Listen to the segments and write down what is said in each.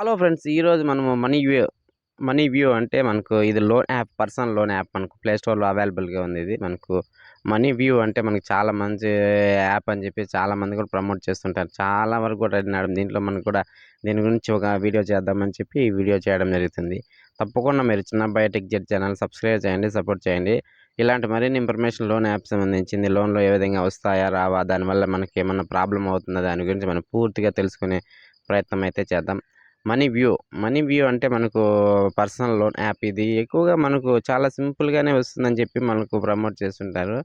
Hello friends ఈరోజు మనము money view money view అంటే మనకు ఇది loan app personal loan app మనకు ప్లే స్టోర్లో అవైలబుల్గా ఉంది ఇది. మనకు మనీ వ్యూ అంటే మనకు చాలా మంచి యాప్ అని చెప్పి చాలా మంది కూడా ప్రమోట్ చేస్తుంటారు. చాలా వరకు కూడా అడిగినాడు దీంట్లో మనకు కూడా దీని గురించి ఒక వీడియో చేద్దామని చెప్పి ఈ వీడియో చేయడం జరుగుతుంది. తప్పకుండా మీరు చిన్న బయోటెక్ జెడ్ ఛానల్ సబ్స్క్రైబ్ చేయండి సపోర్ట్ చేయండి. ఇలాంటి మరిన్ని ఇన్ఫర్మేషన్ లోన్ యాప్ సంబంధించింది లోన్లో ఏ విధంగా వస్తాయా రావా దానివల్ల మనకి ఏమన్నా ప్రాబ్లం అవుతుందా దాని గురించి మనం పూర్తిగా తెలుసుకునే ప్రయత్నం అయితే చేద్దాం. మనీ వ్యూ మనీ వ్యూ అంటే మనకు పర్సనల్ లోన్ యాప్ ఇది. ఎక్కువగా మనకు చాలా సింపుల్గానే వస్తుందని చెప్పి మనకు ప్రమోట్ చేస్తుంటారు.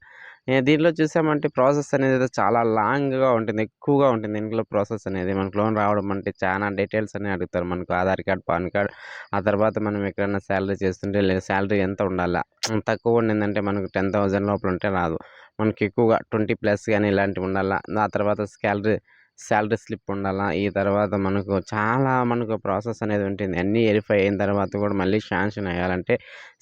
దీనిలో దీంట్లో చూసామంటే ప్రాసెస్ అనేది చాలా లాంగ్గా ఉంటుంది ఎక్కువగా ఉంటుంది. ఇందులో ప్రాసెస్ అనేది మనకు లోన్ రావడం అంటే చాలా డీటెయిల్స్ అనేవి అడుగుతారు మనకు. ఆధార్ కార్డ్ పాన్ కార్డ్ ఆ తర్వాత మనం ఎక్కడైనా శాలరీ చేస్తుంటే లేదా శాలరీ ఎంత ఉండాలా? తక్కువ ఉండిందంటే మనకు టెన్ థౌజండ్ లోపల ఉంటే రాదు. మనకి ఎక్కువగా ట్వంటీ ప్లస్ కానీ ఇలాంటివి ఉండాలా? ఆ తర్వాత శాలరీ శాలరీ స్లిప్ ఉండాలా? ఈ తర్వాత మనకు చాలా మనకు ప్రాసెస్ అనేది ఉంటుంది. అన్నీ వెరిఫై అయిన తర్వాత కూడా మళ్ళీ శాంక్షన్ అయ్యాలంటే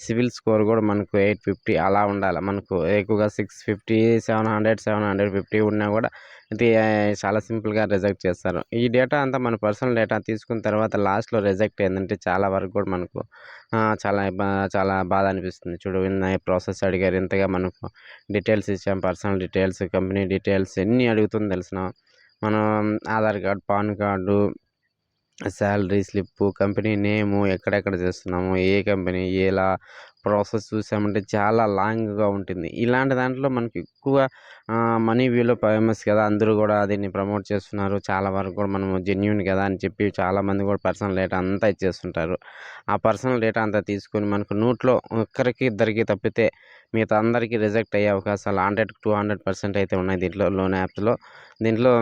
సివిల్ స్కోర్ కూడా మనకు ఎయిట్ ఫిఫ్టీ అలా ఉండాలి. మనకు ఎక్కువగా six fifty seven hundred seven hundred fifty ఉన్నా కూడా ఇది చాలా సింపుల్గా రిజెక్ట్ చేస్తారు. ఈ డేటా అంతా మన పర్సనల్ డేటా తీసుకున్న తర్వాత లాస్ట్లో రిజెక్ట్ అయిందంటే చాలా వరకు కూడా మనకు చాలా చాలా బాధ అనిపిస్తుంది. చూడు విన్న ప్రాసెస్ అడిగారు ఇంతగా మనకు డీటెయిల్స్ ఇచ్చాం. పర్సనల్ డీటెయిల్స్ కంపెనీ డీటెయిల్స్ ఎన్ని అడుగుతుంది తెలిసిన మనం Aadhaar card PAN card salary slip company name ఎక్కడెక్కడ చేస్తున్నాము ఏ కంపెనీ ఎలా ప్రాసెస్ చూసామంటే చాలా లాంగ్గా ఉంటుంది. ఇలాంటి దాంట్లో మనకి ఎక్కువ మనీ వ్యూలో ఫేమస్ కదా అందరూ కూడా దీన్ని ప్రమోట్ చేస్తున్నారు. చాలా వరకు కూడా మనము జెన్యున్ కదా అని చెప్పి చాలామంది కూడా పర్సనల్ డేటా అంతా ఇచ్చేస్తుంటారు. ఆ పర్సనల్ డేటా అంతా తీసుకొని మనకు నూట్లో ఒక్కరికి ఇద్దరికి తప్పితే మిగతా అందరికీ రిజెక్ట్ అయ్యే అవకాశాలు హండ్రెడ్ టూ హండ్రెడ్ పర్సెంట్ అయితే ఉన్నాయి దీంట్లో లోన్ యాప్స్లో. దీంట్లో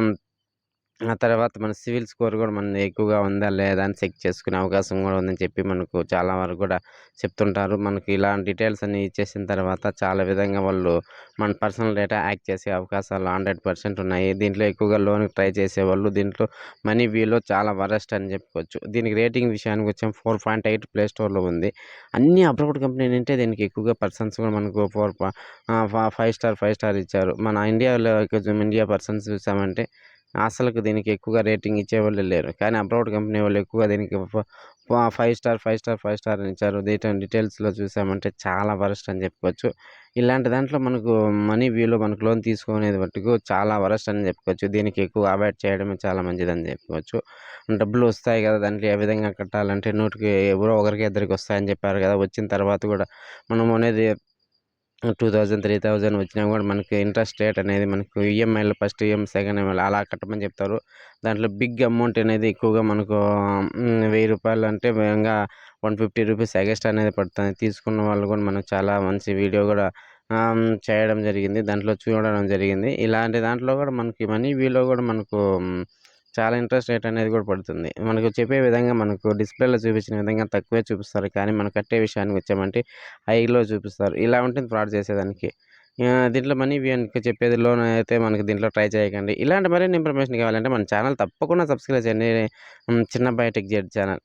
ఆ తర్వాత మన సివిల్ స్కోర్ కూడా మన ఎక్కువగా ఉందా లేదా అని చెక్ చేసుకునే అవకాశం కూడా ఉందని చెప్పి మనకు చాలా వరకు కూడా చెప్తుంటారు. మనకు ఇలాంటి డీటెయిల్స్ అన్ని ఇచ్చేసిన తర్వాత చాలా విధంగా వాళ్ళు మన పర్సనల్ డేటా యాక్ట్ చేసే అవకాశాలు హండ్రెడ్ పర్సెంట్ ఉన్నాయి. దీంట్లో ఎక్కువగా లోన్ ట్రై చేసేవాళ్ళు దీంట్లో మనీ వ్యూలో చాలా వరస్ట్ అని చెప్పుకోవచ్చు. దీనికి రేటింగ్ విషయానికి వచ్చాం. ఫోర్ పాయింట్ ఎయిట్ ప్లే స్టోర్లో ఉంది. అన్ని అప్రూవ్డ్ కంపెనీ అంటే దీనికి ఎక్కువగా పర్సన్స్ కూడా మనకు four five star five star ఇచ్చారు. మన ఇండియాలో కొంచెం ఇండియా పర్సన్స్ చూసామంటే అసలుకు దీనికి ఎక్కువగా రేటింగ్ ఇచ్చేవాళ్ళు లేరు. కానీ అబ్రాడ్ కంపెనీ వాళ్ళు ఎక్కువగా దీనికి five star five star five star అని ఇచ్చారు. దీని డీటెయిల్స్లో చూసామంటే చాలా వరస్ట్ అని చెప్పుకోవచ్చు. ఇలాంటి దాంట్లో మనకు మనీ వ్యూలో మనకు లోన్ తీసుకునేది మట్టుకు చాలా వరస్ట్ అని చెప్పుకోవచ్చు. దీనికి ఎక్కువ అవాయిడ్ చేయడమే చాలా మంచిదని చెప్పుకోవచ్చు. డబ్బులు వస్తాయి కదా దాంట్లో ఏ విధంగా కట్టాలంటే నూటికి ఎవరో ఒకరికి ఇద్దరికి వస్తాయని చెప్పారు కదా. వచ్చిన తర్వాత కూడా మనం అనేది టూ థౌజండ్ త్రీ థౌజండ్ వచ్చినా కూడా మనకి ఇంట్రెస్ట్ రేట్ అనేది మనకు ఈఎంఐలో ఫస్ట్ ఈఎం సెకండ్ ఈఎంఐలో అలా కట్టమని చెప్తారు. దాంట్లో బిగ్ అమౌంట్ అనేది ఎక్కువగా మనకు వెయ్యి రూపాయలు అంటే ఇంకా వన్ ఫిఫ్టీ రూపీస్ ఎగస్ట్రా అనేది పడుతుంది. తీసుకున్న వాళ్ళు కూడా మనకు చాలా మంచి వీడియో కూడా చేయడం జరిగింది. దాంట్లో చూడడం జరిగింది. ఇలాంటి దాంట్లో కూడా మనకి మనీ వ్యూలో కూడా మనకు చాలా ఇంట్రెస్ట్ రేట్ అనేది కూడా పడుతుంది. మనకు చెప్పే విధంగా మనకు డిస్ప్లేలో చూపించిన విధంగా తక్కువే చూపిస్తారు. కానీ మనం కట్టే విషయానికి వచ్చామంటే హైలో చూపిస్తారు. ఇలా ఉంటుంది ఫ్రాడ్ చేసేదానికి. దీంట్లో మనీ వ్యూకి చెప్పేది లోన్ అయితే మనకి దీంట్లో ట్రై చేయకండి. ఇలాంటి మరిన్ని ఇన్ఫర్మేషన్ కావాలంటే మన ఛానల్ తప్పకుండా సబ్స్క్రైబ్ చేయండి. చిన్న బయోటెక్ జెడ్ ఛానల్.